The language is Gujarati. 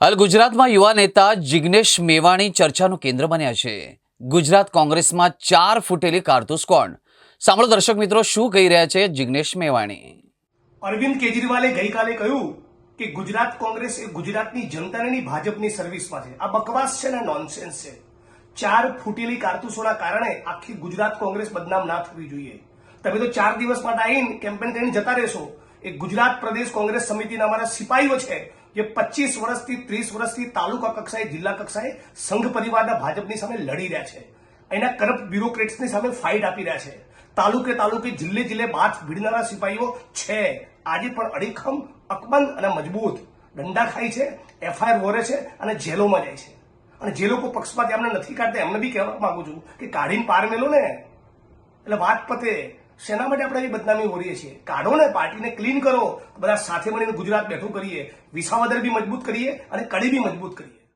હાલ ગુજરાતમાં યુવા નેતા જિગ્નેશ મેવાણી ચર્ચાનું કેન્દ્ર બન્યા છે. ગુજરાત કોંગ્રેસમાં ચાર ફૂટેલી કારતૂસ કોણ? સાંભળો દર્શક મિત્રો શું કહી રહ્યા છે જિગ્નેશ મેવાણી. અરવિંદ કેજરીવાલે ગઈકાલે કહ્યું કે ગુજરાત કોંગ્રેસ એ ગુજરાતની જનતાની ભાજપની સર્વિસમાં છે. આ બકવાસ છે ને નોનસેન્સ છે. ચાર ફૂટેલી કારતૂસોના કારણે આખી ગુજરાત કોંગ્રેસ બદનામ ના થવી જોઈએ. તમે તો ચાર દિવસ માટે આવીને કેમ્પેન કરીને જતા રહેશો. એ ગુજરાત પ્રદેશ કોંગ્રેસ સમિતિના અમારા સિપાહીઓ છે. જે પચીસ વર્ષથી ત્રીસ વર્ષથી તાલુકા કક્ષાએ, જિલ્લા કક્ષાએ સંઘ પરિવારના ભાજપની સામે લડી રહ્યા છે. એના કરપ્ટ બ્યુરોક્રેટ્સની સામે ફાઇટ આપી રહ્યા છે. તાલુકે તાલુકે, જિલ્લે જિલ્લે બાથ ભીડનારા સિપાહીઓ છે. આજે પણ અડીખમ, અકબંધ અને મજબૂત દંડા ખાય છે, એફઆઈઆર વોરે છે અને જેલોમાં જાય છે. અને જે લોકો પક્ષમાં એમને નથી કાઢતા, એમને બી કહેવા માંગુ છું કે કાઢીને પાર મેલો ને. એટલે વાત પતે. શેના માટે આપણે એવી બદનામી ઓરીએ છીએ? કાઢો ને, પાર્ટીને ક્લીન કરો. બધા સાથે મળીને ગુજરાત બેઠું કરીએ. વિસાવદર બી મજબૂત કરીએ અને કડી બી મજબૂત કરીએ.